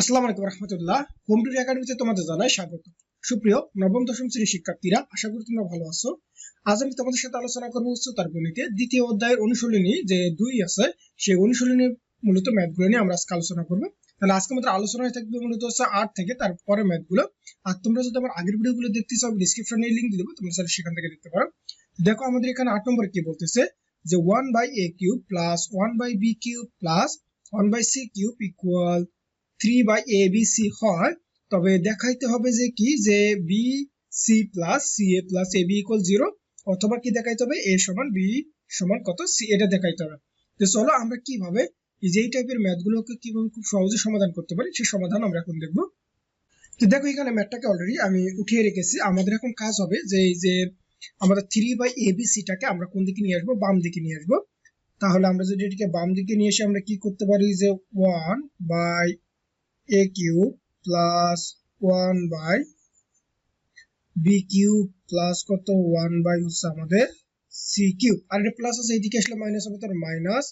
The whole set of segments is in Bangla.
আসসালামু আলাইকুম রহমতুল্লাহ। হোম টুরি একাডেমিতে তোমাদের জানাই স্বাগত। সুপ্রিয়, নবম, দশম শ্রেণির শিক্ষার্থীরা, আশা করি তোমরা ভালো আছো। আজ আমি তোমাদের সাথে আলোচনা করব উচ্চতর গণিতে দ্বিতীয় অধ্যায়ের অনুশীলনী, যে দুই আছে, সেই অনুশীলনী মূলত ম্যাথগুলো নিয়ে আমরা আজকে আলোচনা করব। তাহলে আজকে আমাদের আলোচনায় থাকবে মূলত হচ্ছে আট থেকে তারপরে ম্যাথগুলো। আর তোমরা যদি আমার আগের ভিডিওগুলো দেখতে চাও ডিসক্রিপশনে লিঙ্ক দিয়ে দেবো, তোমরা চাইলে সেখান থেকে দেখতে পারো। দেখো, আমাদের এখানে আট নম্বর কি বলতেছে? যে one by a cube plus one by b cube plus one by c cube equal three by a b c হয়, তবে দেখাইতে হবে যে কি? যে b c plus c a plus a b equal zero অথবা কি দেখাইতে হবে? এ সমান বি সমান কত? সি এটা দেখাইতে হবে। তো চলো আমরা কীভাবে এই টাইপের ম্যাথগুলোকে কীভাবে খুব সহজে সমাধান করতে পারি, সেই সমাধান আমরা এখন দেখব। তো দেখো এখানে ম্যাথটাকে অলরেডি আমি উঠিয়ে রেখেছি। আমাদের এখন কাজ হবে যে এই যে আমাদের থ্রি বাই এ বি সিটাকে আমরা কোন দিকে নিয়ে আসব? বাম দিকে নিয়ে আসব। তাহলে আমরা যদি এটাকে বাম দিকে নিয়ে এসে আমরা কি করতে পারি? যে one by a cube plus 1 by b cube plus কত? 1 by হচ্ছে আমাদের c cube আর এটা প্লাস আছে, এইদিকে আসলে মাইনাস হবে, তার মাইনাস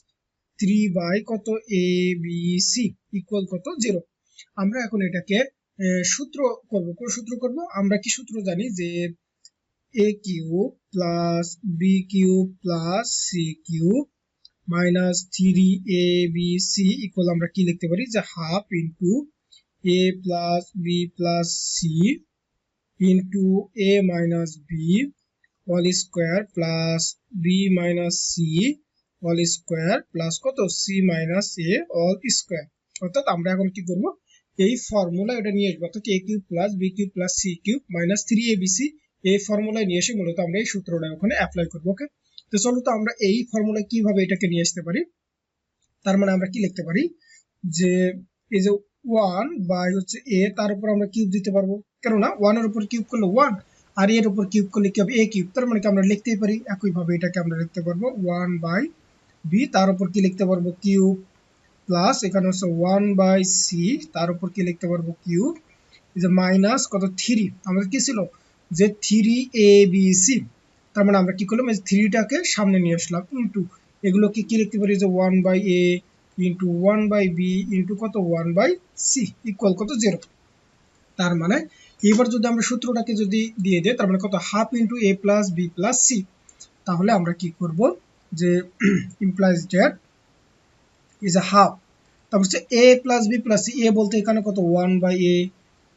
3 বাই কত? A, b, c ইকুয়াল কত? 0 আমরা এখন এটাকে সূত্র করব। কোন সূত্র করব? আমরা কি সূত্র জানি যে a cube plus b cube plus c cube minus three a b c equal আমরা কি লিখতে পারি? যে half into a plus b plus c into a minus b all square plus b minus c all square plus কত? C minus a all square অর্থাৎ আমরা এখন কি করব? এই ফর্মুলা এটা নিয়ে আসব। অর্থাৎ a cube plus b cube plus c cube minus three a b c এই ফর্মুলায় নিয়ে এসে মূলত আমরা এই সূত্রটা ওখানে অ্যাপ্লাই করব ওকে তো চলো তো আমরা এই ফর্মুলা কীভাবে এটাকে নিয়ে আসতে পারি? তার মানে আমরা কি লিখতে পারি? যে এই যে ওয়ান বাই হচ্ছে এ তার উপর আমরা কিউব দিতে পারব। কেননা ওয়ানের উপর কিউব করলে ওয়ান আর এর উপর কিউব করলে কি হবে? এ কিউব তার মানে কি আমরা লিখতেই পারি, একইভাবে এটাকে আমরা লিখতে পারব। ওয়ান বাই বি তার উপর কি লিখতে পারব? কিউব প্লাস এখানে হচ্ছে ওয়ান বাই সি তার উপর কি লিখতে পারব? কিউব যে মাইনাস কত? থ্রি আমাদের কি ছিল? যে থ্রি এ বি সি তার মানে আমরা কি করলাম? এই থ্রিটাকে সামনে নিয়ে আসলাম। ইন্টু এগুলোকে কি লিখতে পারি? যে one by a into one by b into কত? ওয়ান বাই সি ইকুয়াল কত? জিরো। তার মানে এবার যদি আমরা সূত্রটাকে যদি দিয়ে দিই, তার মানে কত? Half into a plus b plus c. তাহলে আমরা কি করব? যে implies that is a half তারপর হচ্ছে a plus b plus c. A বলতে এখানে কত? One by a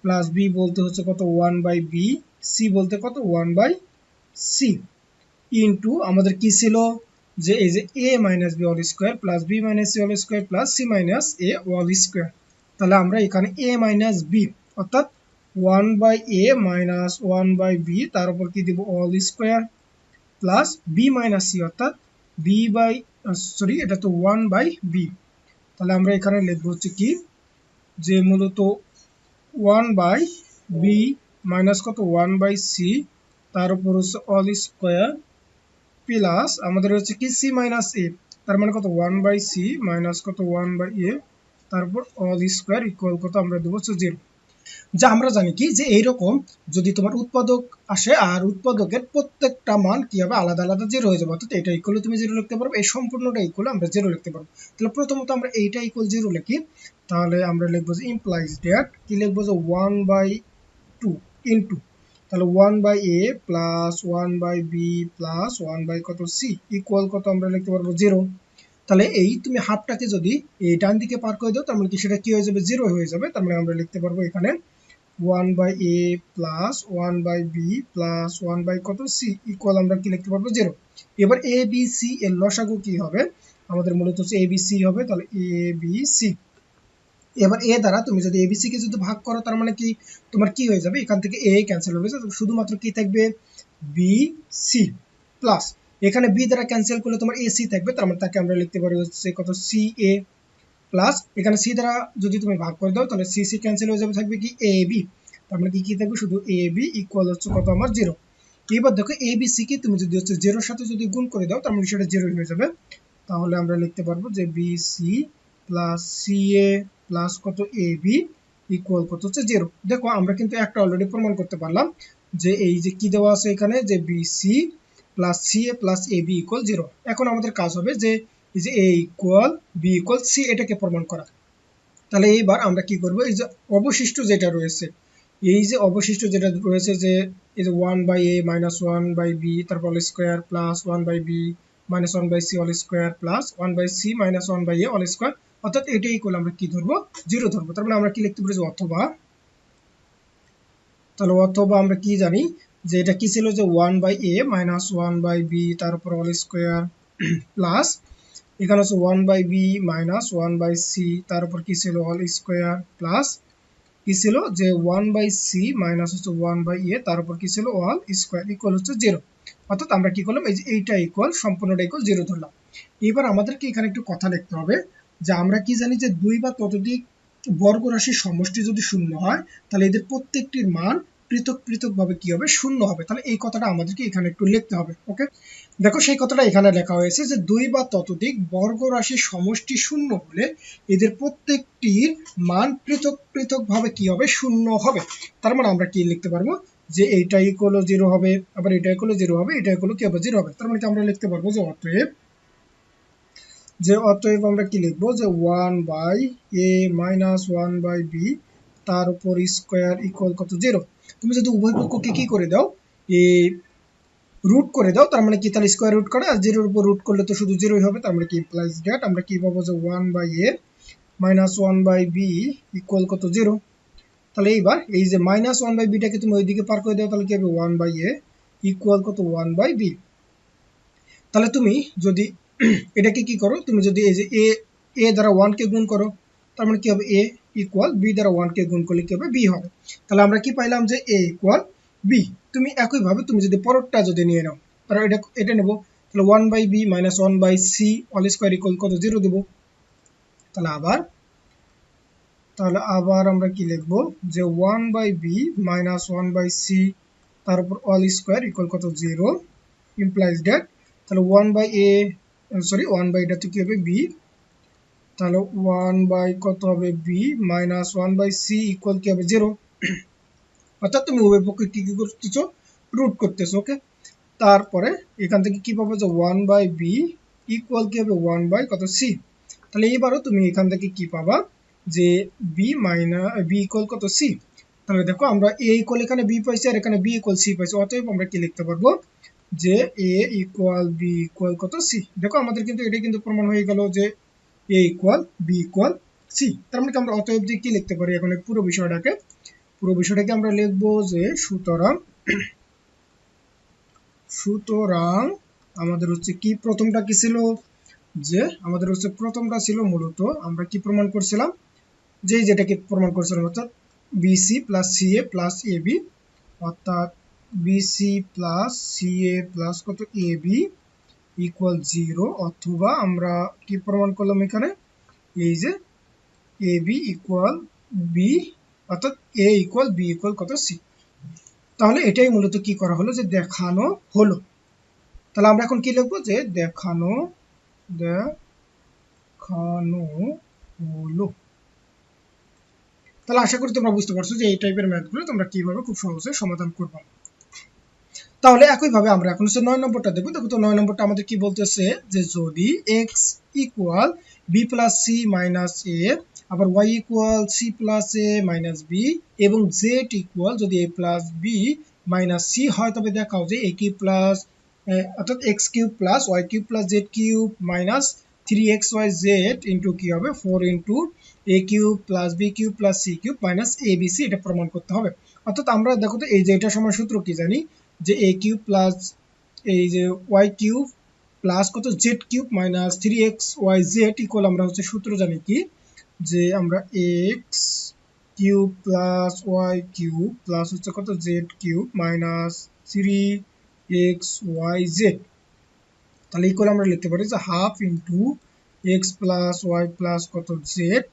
plus b বলতে হচ্ছে কত? ওয়ান বাই বি সি বলতে কত? One by C. ইন্টু আমাদের কি ছিল? যে এই যে a minus b all square plus b minus c all square plus c minus a all square তাহলে আমরা এখানে এ মাইনাস বি অর্থাৎ one by a minus one by b তার উপর কি দিব? All square plus b minus c অর্থাৎ বি বাই সরি এটা তো ওয়ান বাই বি তাহলে আমরা এখানে লিখব হচ্ছে কি? যে মূলত ওয়ান বাই বি মাইনাস কত? ওয়ান বাই সি তার উপর হচ্ছে অল স্কোয়ার প্লাস আমাদের হচ্ছে কি সি মাইনাস এ তার মানে কত? ওয়ান বাই সি মাইনাস কত? ওয়ান বাই এ তারপর অল স্কোয়ার ইকুয়াল কত আমরা দেবো? হচ্ছে জিরো যা আমরা জানি কি? যে এইরকম যদি তোমার উৎপাদক আসে আর উৎপাদকের প্রত্যেকটা মান কি হবে? আলাদা আলাদা জিরো হয়ে যাবে। অর্থাৎ এটা ইকুয়াল তুমি জিরো লিখতে পারব, এই সম্পূর্ণটা ইকুয়াল আমরা জিরো লিখতে পারব। তাহলে প্রথমত আমরা এইটা ইকুয়াল জিরো লিখি। তাহলে আমরা লিখব যে ইমপ্লাইজ ড্যাট কি লিখব? যে ওয়ান বাই টু ইন্টু তাহলে one by a plus one by b plus one by কত সি ইকুয়াল কত আমরা লিখতে পারব জিরো তাহলে এই তুমি হাফটাকে যদি এই ডান দিকে পার করে দাও, তার মানে কি সেটা কি হয়ে যাবে? জিরো হয়ে যাবে। তার মানে আমরা লিখতে পারব এখানে one by a plus one by b plus one by কত সি ইকুয়াল আমরা কি লিখতে পারব? জিরো এবার এ বি সি এর লসাগু কি হবে? আমাদের মূলত হচ্ছে এ বি সি হবে। তাহলে এ বি সি এবার এ দ্বারা তুমি যদি এবিসি কে যদি ভাগ করো, তার মানে কি? তোমার কি হয়ে যাবে? এখান থেকে এ ক্যান্সেল হবে শুধুমাত্র কি থাকবে? বি সি প্লাস এখানে বি দ্বারা ক্যান্সেল করলে তোমার এ সি থাকবে। তার মানে তাকে আমরা লিখতে পারি হচ্ছে কত? সি এ প্লাস এখানে সি দ্বারা যদি তুমি ভাগ করে দাও, তাহলে সি সি ক্যান্সেল হয়ে যাবে। থাকবে কি? এ বি তার মানে কি কি থাকবে? শুধু এ বি ইকুয়াল হচ্ছে কত? আমার জিরো এবার দেখো এ বি সি কে তুমি যদি হচ্ছে জিরোর সাথে যদি গুণ করে দাও, তার মানে সেটা জিরো হয়ে যাবে। তাহলে আমরা লিখতে পারব যে b c plus c a plus কত এ বি ইকুয়াল কত হচ্ছে জিরো দেখো, আমরা কিন্তু একটা অলরেডি প্রমাণ করতে পারলাম যে এই যে কি দেওয়া আছে এখানে, যে b c plus c a plus a b equal zero এখন আমাদের কাজ হবে যে এই যে a equal b equal c এটাকে প্রমাণ করা। তাহলে এইবার আমরা কি করব? এই যে অবশিষ্ট যেটা রয়েছে, এই যে অবশিষ্ট যেটা রয়েছে যে এই যে one by a minus one by b তারপর all square plus one by b minus one by c all square plus one by c minus one by a all square অর্থাৎ এটাই ইকুয়াল আমরা কি ধরবো? জিরো ধরবো। তার মানে আমরা কি লিখতে পারি অথবা। তাহলে অথবা আমরা কি জানি যে এটা কি ছিল? যে one by a minus one by b তারপর অল স্কোয়ার প্লাস এখানে হচ্ছে one by b minus one by c তার উপর কি ছিল? অল স্কোয়ার প্লাস কি ছিল? যে ওয়ান বাই সি মাইনাস হচ্ছে ওয়ান বাই এ তার উপর কি ছিল? অল স্কোয়ার ইকুয়াল হচ্ছে জিরো অর্থাৎ আমরা কি করলাম? এই যে এইটা ইকুয়াল সম্পূর্ণটা ইকুয়াল জিরো ধরলাম। এবার আমাদেরকে এখানে একটু কথা লিখতে হবে। যে আমরা কি জানি যে দুই বা ততোধিক বর্গ রাশির সমষ্টি যদি শূন্য হয়, তাহলে এদের প্রত্যেকটির মান পৃথক পৃথক ভাবে কি হবে? শূন্য হবে। তাহলে এই কথাটা আমাদেরকে এখানে একটু লিখতে হবে, ওকে? দেখো সেই কথাটা এখানে লেখা হয়েছে যে দুই বা ততোধিক বর্গ রাশির সমষ্টি শূন্য হলে এদের প্রত্যেকটির মান পৃথক পৃথক ভাবে কি হবে? শূন্য হবে। তার মানে আমরা কি লিখতে পারব? যে এইটা ইকুয়াল জিরো হবে, আবার এটা ইকুয়াল জিরো হবে, এটা ইকুয়াল কি হবে? জিরো হবে। তার মানে কি আমরা লিখতে পারব যে অতএব যে অতএব আমরা কি লিখব? যে one by a minus one by b তার উপর স্কোয়ার ইকুয়াল কত? জিরো তুমি যদি উভয় পক্ষকে কি করে দাও? এ রুট করে দাও, তার মানে কি? তাহলে স্কোয়ার রুট করে, আর জিরোর উপর রুট করলে তো শুধু জিরোই হবে, তার মানে কি ইমপ্লাইজ দ্যাট আমরা কি পাবো? যে one by a minus one by b equal কত? জিরো তাহলে এইবার এই যে মাইনাস ওয়ান বাই বিটাকে তুমি ওইদিকে পার করে দাও, তাহলে কি হবে? ওয়ান বাই এ ইকুয়াল কত? ওয়ান বাই বি তাহলে তুমি যদি এটাকে কি করো? তুমি যদি এই যে এ এ দ্বারা ওয়ানকে গুণ করো, তার মানে কি হবে? এ ইকুয়াল বি দ্বারা ওয়ানকে গুণ করলে কি হবে? বি হবে। তাহলে আমরা কি পাইলাম যে এ ইকুয়াল বি তুমি একইভাবে তুমি যদি পরেরটা যদি নিয়ে নাও, তাহলে এটা এটা নেব। তাহলে one by b minus one by c all square equal কত? জিরো দেবো। তাহলে আবার তাহলে আবার আমরা কি লিখব? যে one by b minus one by c তার উপর অল স্কোয়ার ইকুয়াল কত? জিরো ইমপ্লাইজ ড্যাট তাহলে one by a sorry one by এটা তো কি হবে বি তাহলে ওয়ান বাই কত হবে b minus one by c equal কি হবে? জিরো অর্থাৎ তুমি উভয় পক্ষে কি কি করতেছো রুট করতেছো ওকে তারপরে এখান থেকে কি পাবো? যে ওয়ান বাই বি ইকুয়াল কি হবে? ওয়ান বাই কত? সি তাহলে এইবারও তুমি এখান থেকে কি পাবা? যে বি মাইনাস বি ইকুয়াল কত? সি তাহলে দেখো আমরা এ ইকুয়াল এখানে বি পাইছি আর এখানে বি ইকুয়াল সি পাইছি, অতএব আমরা কি লিখতে পারব? যে এ ইকুয়াল বি ইকুয়াল কত? সি দেখো, আমাদের কিন্তু এটা কিন্তু প্রমাণ হয়ে গেল যে a equal b equal c তার মানে আমরা অতএব দিয়ে কি লিখতে পারি এখন? পুরো বিষয়টাকে পুরো বিষয়টাকে আমরা লিখব যে সুতরাং সুতরাং আমাদের হচ্ছে কি প্রথমটা কি ছিল? যে আমাদের হচ্ছে প্রথমটা ছিল মূলত আমরা কি প্রমাণ করছিলাম? যে যেটাকে প্রমাণ করছিলাম, অর্থাৎ b c plus c a plus a b অর্থাৎ b c plus c a plus কত? এ বি ইকুয়াল জিরো অথবা আমরা কি প্রমাণ করলাম এখানে? এই যে এ বি ইকুয়াল বি অর্থাৎ এ ইকুয়াল বি ইকুয়াল কত? সি তাহলে এটাই মূলত কি করা হলো? যে দেখানো হলো। তাহলে আমরা এখন কি লিখব? যে দেখানো দেখানো হলো। তাহলে আশা করি তোমরা বুঝতে পারছ যে এই টাইপের ম্যাথগুলো তোমরা কীভাবে খুব সহজে সমাধান করবে। তাহলে একইভাবে আমরা এখন হচ্ছে নয় নম্বরটা দেখব। দেখো তো নয় নম্বরটা আমাদের কি বলতেছে? যে যদি x equal b plus c minus a আবার y equal c plus a minus b এবং জেড ইকুয়াল যদি a plus b minus c হয়, তবে দেখাও যে এ কিউ প্লাস অর্থাৎ x cube plus y cube plus z cube minus three x y z into কি হবে? Four into a cube plus b cube plus c cube minus a b c এটা প্রমাণ করতে হবে। অর্থাৎ আমরা দেখো তো এই যে এটা সময় সূত্র কি জানি? যে এ কিউব প্লাস এই যে ওয়াই কিউব প্লাস কত z cube minus three x y z equal আমরা হচ্ছে সূত্র জানি কি? যে আমরা x cube plus y cube plus হচ্ছে কত? Z cube minus three x y z তাহলে ইকুয়াল আমরা লিখতে পারি যে half into x plus y plus কত জেড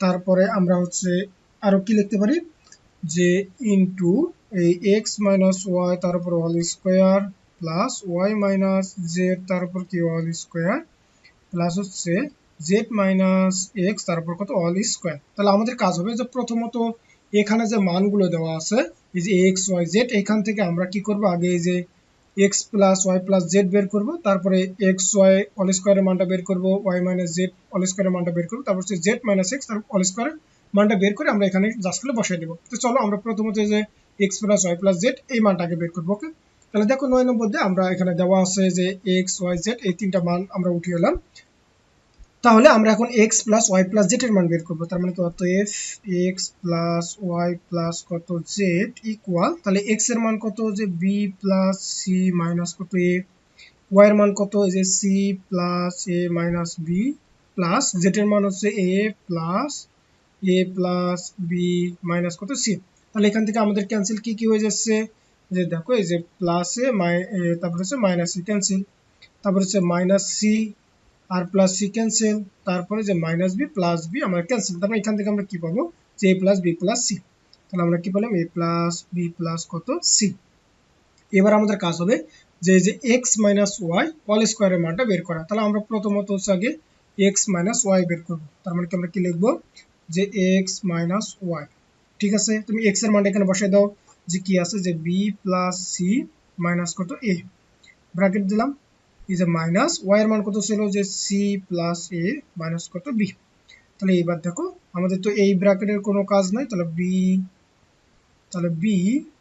তারপরে আমরা হচ্ছে আরও কি লিখতে পারি? যে ইন্টু এই এক্স মাইনাস ওয়াই তার উপর square plus y minus z তার উপর কি অল স্কোয়ার প্লাস হচ্ছে জেড মাইনাস এক্স তার উপর কত? অল স্কোয়ার তাহলে আমাদের কাজ হবে যে প্রথমত এখানে যে মানগুলো দেওয়া আছে, এই যে এক্স ওয়াই জেড এখান থেকে আমরা কি করব? আগে এই যে x plus y plus z বের করব, তারপরে এক্স ওয়াই অল স্কোয়ারের মানটা বের করব ওয়াই মাইনাস জেড অল স্কোয়ারের মানটা বের করব, তারপর হচ্ছে জেড মাইনাস এক্স তার অল স্কোয়ারের মানটা বের করে আমরা এখানে জাস্ট করে বসাই দেবো। তো চলো আমরা প্রথমত যে x plus y plus z এই মানটাকে বের করব ওকে তাহলে দেখো নয় নম্বর দিয়ে আমরা এখানে দেওয়া আছে যে এক্স ওয়াই জেড এই তিনটা মান আমরা উঠিয়ে এলাম। তাহলে আমরা এখন x plus y plus z এর মান বের করব। তার মানে কি কত F x plus y plus কত জেড ইকুয়াল তাহলে এক্সের মান কত যে বি প্লাস সি মাইনাস কত এ ওয়াই এর মান কত যে c plus a minus b plus z এর মান হচ্ছে a plus a plus b minus কত সি তাহলে এখান থেকে আমাদের ক্যান্সেল কি কি হয়ে যাচ্ছে? যে দেখো, এই যে প্লাসে তারপর হচ্ছে মাইনাস সি ক্যান্সেল তারপর হচ্ছে মাইনাস সি আর প্লাস সি ক্যান্সেল তারপরে যে মাইনাস বি প্লাস বি আমরা ক্যান্সেল তারপরে এখান থেকে আমরা কি পাবো? যে a plus b plus c তাহলে আমরা কি পেলাম? এ প্লাস বি প্লাস কত? সি এবার আমাদের কাজ হবে যে যে এক্স মাইনাস ওয়াই অল স্কোয়ারের মানটা বের করা। তাহলে আমরা প্রথমত হচ্ছে আগে এক্স মাইনাস ওয়াই বের করব। তার মানে কি আমরা কি লিখব? যে এক্স মাইনাস ওয়াই ঠিক আছে? তুমি এক্সের মানটা এখানে বসাই দাও যে কি আছে? যে বি প্লাস সি মাইনাস কত? এ ব্র্যাকেট দিলাম। এই যে মাইনাস ওয়াই এর মান কত ছিল? যে সি প্লাস এ মাইনাস কত বি তাহলে এইবার দেখো, আমাদের তো এই ব্র্যাকেটের কোনো কাজ নাই। তাহলে বি তাহলে বি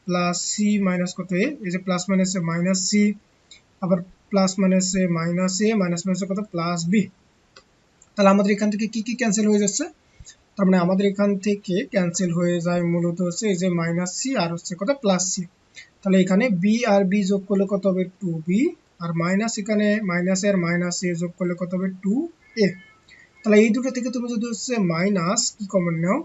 প্লাস সি মাইনাস কত এ এই যে plus minus a minus c আবার plus minus a minus a minus minus কত? প্লাস বি তাহলে আমাদের এখান থেকে কি কি ক্যান্সেল হয়ে যাচ্ছে? তার মানে আমাদের এখান থেকে ক্যান্সেল হয়ে যায় মূলত হচ্ছে এই যে মাইনাস সি আর হচ্ছে কত প্লাস সি তাহলে এখানে বি আর বি যোগ করলে কত হবে টু বি আর মাইনাস এখানে মাইনাস এর মাইনাস এ যোগ করলে কত হবে টু এ তাহলে এই দুটো থেকে তুমি যদি হচ্ছে মাইনাস কি কমন নাও?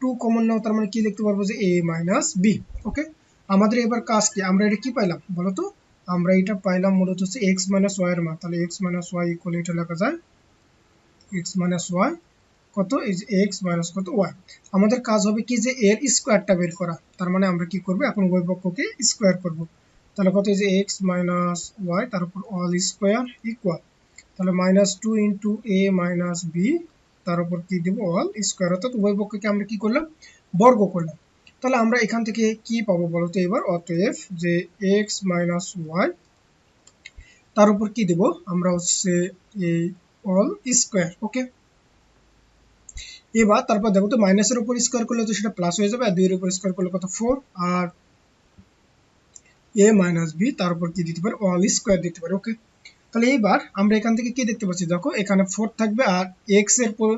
টু কমন নাও, তার মানে কি লিখতে পারব যে এ মাইনাস বি ওকে আমাদের এবার কাজ কি? আমরা এটা কি পাইলাম? বলো তো। আমরা এটা পাইলাম মূলত হচ্ছে এক্স মাইনাস ওয়াই এর মান। তাহলে এক্স মাইনাস ওয়াই ইকুয়াল এটা লেখা যায়। এক্স মাইনাস ওয়াই কত? এই যে এক্স মাইনাস কত? ওয়াই আমাদের কাজ হবে কি যে এর স্কোয়ারটা বের করা। তার মানে আমরা কি করব? এখন উভয় পক্ষকে স্কোয়ার করব। তাহলে কত এই যে এক্স মাইনাস ওয়াই তার উপর অল স্কোয়ার ইকুয়াল তাহলে minus two into a minus b তার উপর কি দেবো? অল স্কোয়ার অর্থাৎ উভয় পক্ষকে আমরা কি করলাম? বর্গ করলাম। তাহলে আমরা এখান থেকে কি পাবো বলতো এবার? অতএব যে এক্স মাইনাস ওয়াই তার উপর কি দেব? আমরা হচ্ছে এই অল স্কোয়ার ওকে এবার তারপর দেখো তো মাইনাসের উপর স্কোয়ার করলে তো সেটা প্লাস হয়ে যাবে, আর দুইয়ের উপর স্কোয়ার করলে কত? ফোর আর এ মাইনাস বি তার উপর কি দিতে পারে? অল স্কোয়ার দিতে পারে ওকে তাহলে এইবার আমরা এখান থেকে কি দেখতে পাচ্ছি? দেখো, এখানে ফোর থাকবে, আর এক্সের পর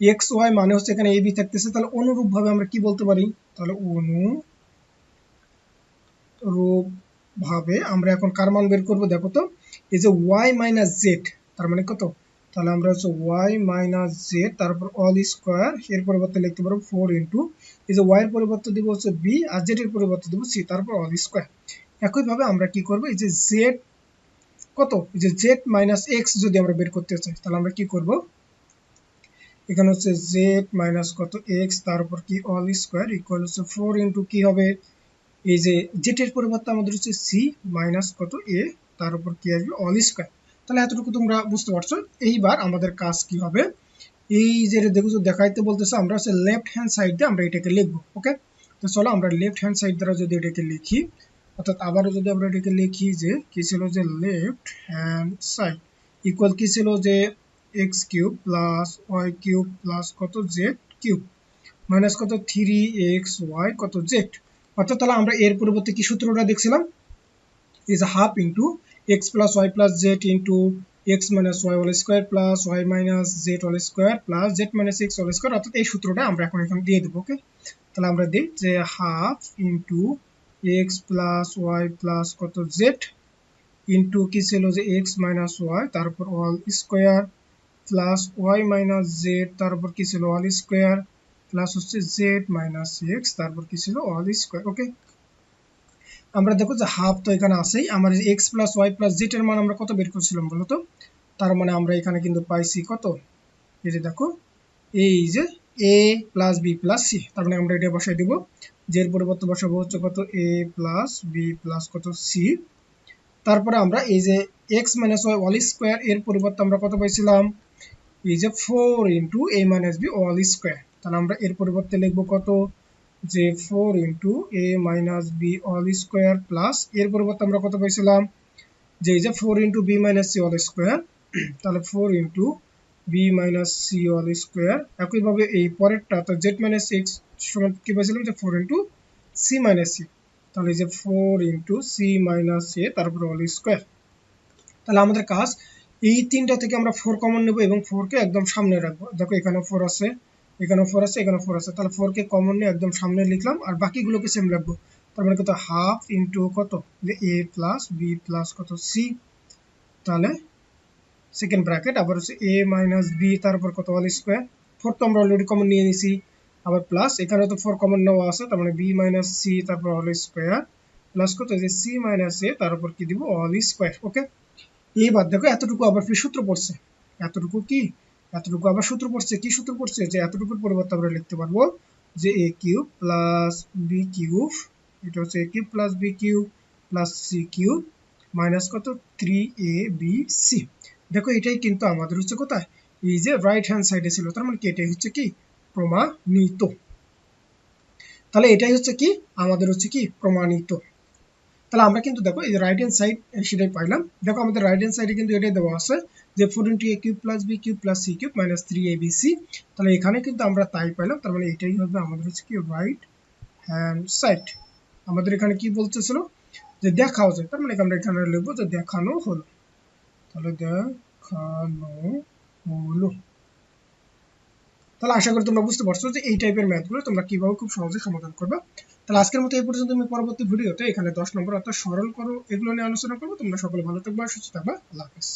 এক্স ওয়াই মানে হচ্ছে এখানে এ বি থাকতেছে। তাহলে অনুরূপ ভাবে আমরা কি বলতে পারি? তাহলে অনুরূপ ভাবে আমরা এখন কার মান বের করব? দেখো তো, এই যে ওয়াই মাইনাস জেড তার মানে কত? তাহলে আমরা হচ্ছে ওয়াই মাইনাস জেড তারপর অল স্কোয়ার এর পরিবর্তে লিখতে পারব ফোর ইন্টু এই যে ওয়াই এর পরিবর্তে দিব হচ্ছে বি আর জেড এর পরিবর্তে দিব সি তারপর অল স্কোয়ার একইভাবে আমরা কি করব? এই যে জেড কত? এই যে জেড মাইনাস এক্স যদি আমরা বের করতে চাই, তাহলে আমরা কি করব? এখানে হচ্ছে জেড মাইনাস কত? এক্স তার উপর কি? অল স্কোয়ার ইকুয়াল হচ্ছে ফোর ইন্টু কি হবে? এই যে জেড এর পরিবর্তে আমাদের হচ্ছে সি মাইনাস কত? এ তার উপর কি আসবে? অল স্কোয়ার তাহলে এতটুকু তোমরা বুঝতে পারছ। এইবার আমাদের কাজ কি হবে? এই যে দেখো দেখাইতে বলতেছে আমরা হচ্ছে লেফট হ্যান্ড সাইড দিয়ে আমরা এটাকে লিখব ওকে তো চলো আমরা লেফট হ্যান্ড সাইড দ্বারা যদি এটাকে লিখি, অর্থাৎ আবারও যদি আমরা এটাকে লিখি যে কি ছিল যে লেফট হ্যান্ড সাইড ইকুয়াল কি ছিল যে x cube plus y cube plus কত জেড কিউব মাইনাস কত থ্রি এক্স ওয়াই কত জেড অর্থাৎ তাহলে আমরা এর পরিবর্তে কি সূত্রটা দেখছিলাম? Is half into x plus y plus z into x minus y whole square plus y minus z whole square plus z minus x whole square, অর্থাৎ এই সূত্রটা আমরা এখন এখানে দিয়ে দেবো ওকে তাহলে আমরা দিই যে half into x plus y plus কত জেড ইন্টু কি ছিল যে এক্স মাইনাস ওয়াই তারপর all square plus y minus z তারপর কি ছিল অল স্কোয়ার প্লাস হচ্ছে জেড মাইনাস এক্স তারপর কি ছিল অল স্কোয়ার ওকে আমরা দেখো যে হাফ তো এখানে আছেই। আমার x plus y plus z এর মান আমরা কত বের করছিলাম বলো তো? তার মানে আমরা এখানে কিন্তু পাইছি কত? এই যে দেখো, এই যে A plus B plus C তার মানে আমরা এটা বসাই দিব। জের পরিবর্তে বসাবো হচ্ছে কত? এ প্লাস বি প্লাস কত? সি তারপরে আমরা এই যে X minus Y all square এর পরিবর্তে আমরা কত পাইছিলাম? এই যে four into A minus B all square তাহলে আমরা এর পরিবর্তে লিখব কত? যে four into A minus B all square plus এর পরিবর্তে আমরা কত পাইছিলাম? যে এই যে four into B minus C all square তাহলে four into B minus C all square একইভাবে এই পরেরটা, তো জেড মাইনাস সিক্স সমান কি পাইছিলাম? যে four into C minus C তাহলে এই যে four into C minus A তারপরে অল স্কোয়ার তাহলে আমাদের কাজ, এই তিনটা থেকে আমরা ফোর কমন নেব এবং ফোরকে একদম সামনে রাখব। দেখো এখানে ফোর আছে। এখানে ফোর আছে এখানে ফোর আছে। তাহলে ফোরকে কমন নিয়ে একদম সামনে লিখলাম, আর বাকিগুলোকে সেম রাখব। তার মানে কত? হাফ ইন্টু কত? এ প্লাস বি প্লাস কত? সি তাহলে সেকেন্ড ব্র্যাকেট আবার হচ্ছে এ মাইনাস বি তারপর কত? অল স্কোয়ার ফোর তো আমরা অলরেডি কমন নিয়ে নিছি। আবার প্লাস এখানে তো ফোর কমন নেওয়া আছে, তার মানে বি মাইনাস সি তারপর অল স্কোয়ার প্লাস কত? যে সি মাইনাস এ তার উপর কি দিব? অল স্কোয়ার ওকে এইবার দেখো, এতটুকু আবার ফির সূত্র পড়ছে। এতটুকু কি? এতটুকু আবার সূত্র পড়ছে। কি সূত্র পড়ছে? যে এতটুকুর পরিবর্তে আমরা লিখতে পারব যে A cube plus B cube, এটা হচ্ছে A cube plus B cube plus C cube minus কত? থ্রি এ বি সি দেখো, এটাই কিন্তু আমাদের হচ্ছে কোথায়? এই যে রাইট হ্যান্ড সাইডে ছিল, তার মানে কি? এটাই হচ্ছে কি? প্রমাণিত। তাহলে এটাই হচ্ছে কি? আমাদের হচ্ছে কি? প্রমাণিত। তাহলে আমরা কিন্তু দেখো এই রাইট হ্যান্ড সাইড সেটাই পাইলাম। দেখো আমাদের রাইট হ্যান্ড সাইডে কিন্তু এটাই দেওয়া আছে যে four into A cube plus B cube plus C cube minus three A B C তাহলে এখানে কিন্তু আমরা তাই পাইলাম, তার মানে এটাই হবে আমাদের হচ্ছে কি রাইট হ্যান্ড সাইড আমাদের এখানে কি বলতেছিল? যে দেখাও যায়, তার মানে আমরা এখানে লিখব যে দেখানো হলো। তাহলে দেখানো হলো। তাহলে আশা করি তোমরা বুঝতে পারছ যে এই টাইপের ম্যাথগুলো তোমরা কীভাবে খুব সহজে সমাধান করবে। তাহলে আজকের মতো এই পর্যন্ত আমি পরবর্তী ভিডিওতে এখানে দশ নম্বর অর্থাৎ সরল করো এগুলো নিয়ে আলোচনা করব। তোমরা সকলে ভালো থাকবে, সুস্থ থাকবে। আল্লাহ হাফেজ।